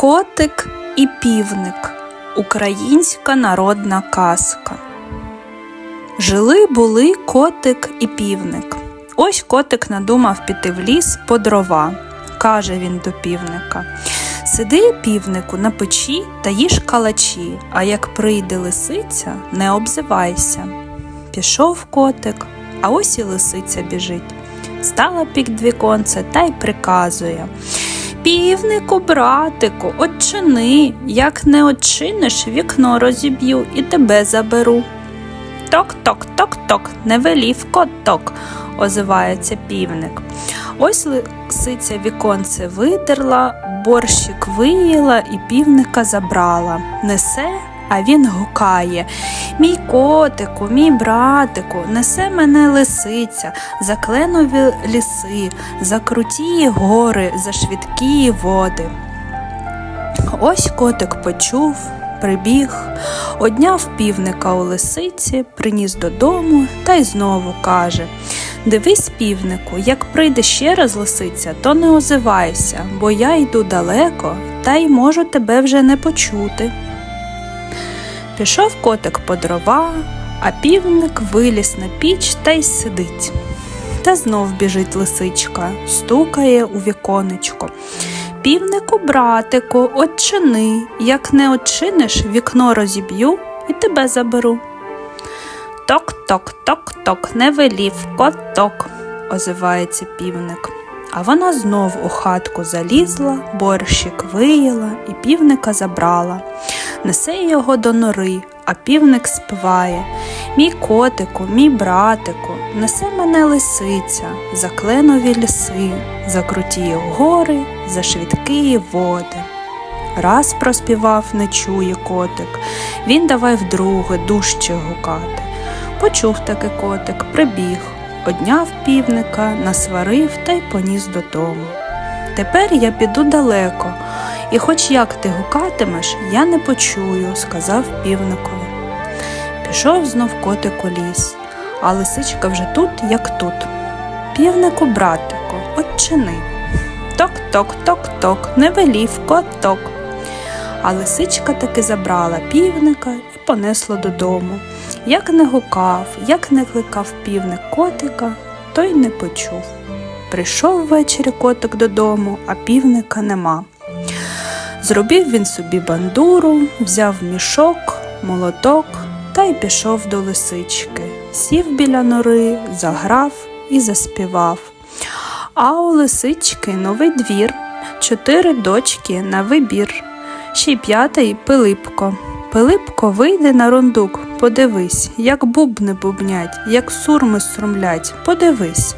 Котик і півник. Українська народна казка. Жили були котик і півник. Ось котик надумав піти в ліс по дрова. Каже він до півника. Сиди, півнику, на печі та їж калачі, а як прийде лисиця, не обзивайся. Пішов котик, а ось і лисиця біжить. Стала під віконце та й приказує. Півнику, братику, очини, як не очиниш, вікно розіб'ю і тебе заберу. Ток-ток-ток-ток, не велів коток, озивається півник. Ось лисиця віконце витерла, борщик виїла і півника забрала. Несе, а він гукає Мій котику, мій братику, несе мене лисиця, за кленові ліси, за круті гори, за швидкі води. Ось котик почув, прибіг, одняв півника у лисиці, приніс додому та й знову каже Дивись, півнику, як прийде ще раз лисиця, то не озивайся, бо я йду далеко та й можу тебе вже не почути. Пішов котик по дрова, а півник виліз на піч та й сидить. Та знов біжить лисичка, стукає у віконечко. Півнику, братику, очини, як не очиниш, вікно розіб'ю і тебе заберу. Ток-ток-ток-ток, не велів коток, озивається півник. А вона знов у хатку залізла, борщик виїла і півника забрала. Несе його до нори, а півник співає Мій котику, мій братику, несе мене лисиця, за кленові ліси, за круті гори, за швидкі води. Раз проспівав, не чує котик, він давай вдруге дужче гукати. Почув таки котик, прибіг, одняв півника, насварив та й поніс додому. Тепер я піду далеко, і хоч як ти гукатимеш, я не почую, сказав півникові. Пішов знов котик у ліс, а лисичка вже тут, як тут. Півнику, братику, отчини. Ток-ток-ток-ток, не велів коток. А лисичка таки забрала півника і понесла додому. Як не гукав, як не кликав півник котика, той не почув. Прийшов ввечері котик додому, а півника нема. Зробив він собі бандуру, взяв мішок, молоток та й пішов до лисички. Сів біля нори, заграв і заспівав. А у лисички новий двір, чотири дочки на вибір, ще й п'ятий Пилипко. Пилипко вийде на рундук, подивись, як бубни бубнять, як сурми струмлять, подивись.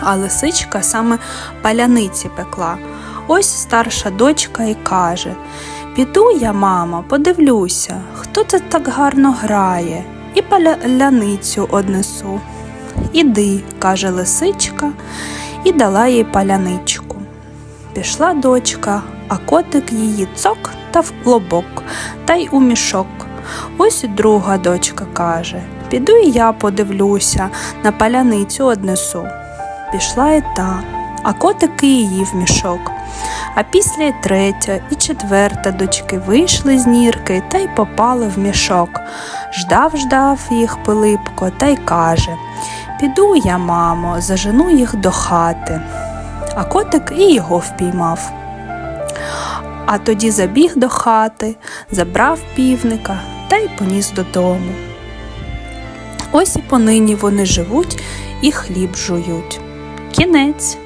А лисичка саме паляниці пекла. Ось старша дочка і каже Піду я, мама, подивлюся, хто це так гарно грає, і паляницю однесу. Іди, каже лисичка, і дала їй паляничку. Пішла дочка, а котик її цок та в лобок, та й у мішок. Ось друга дочка каже Піду і я подивлюся, на паляницю однесу. Пішла і та, а котики її в мішок. А після третя і четверта дочки вийшли з нірки та й попали в мішок. Ждав, ждав їх Пилипко та й каже Піду я, мамо, зажену їх до хати. А котик і його впіймав. А тоді забіг до хати, забрав півника та й поніс додому. Ось і понині вони живуть і хліб жують. Кінець.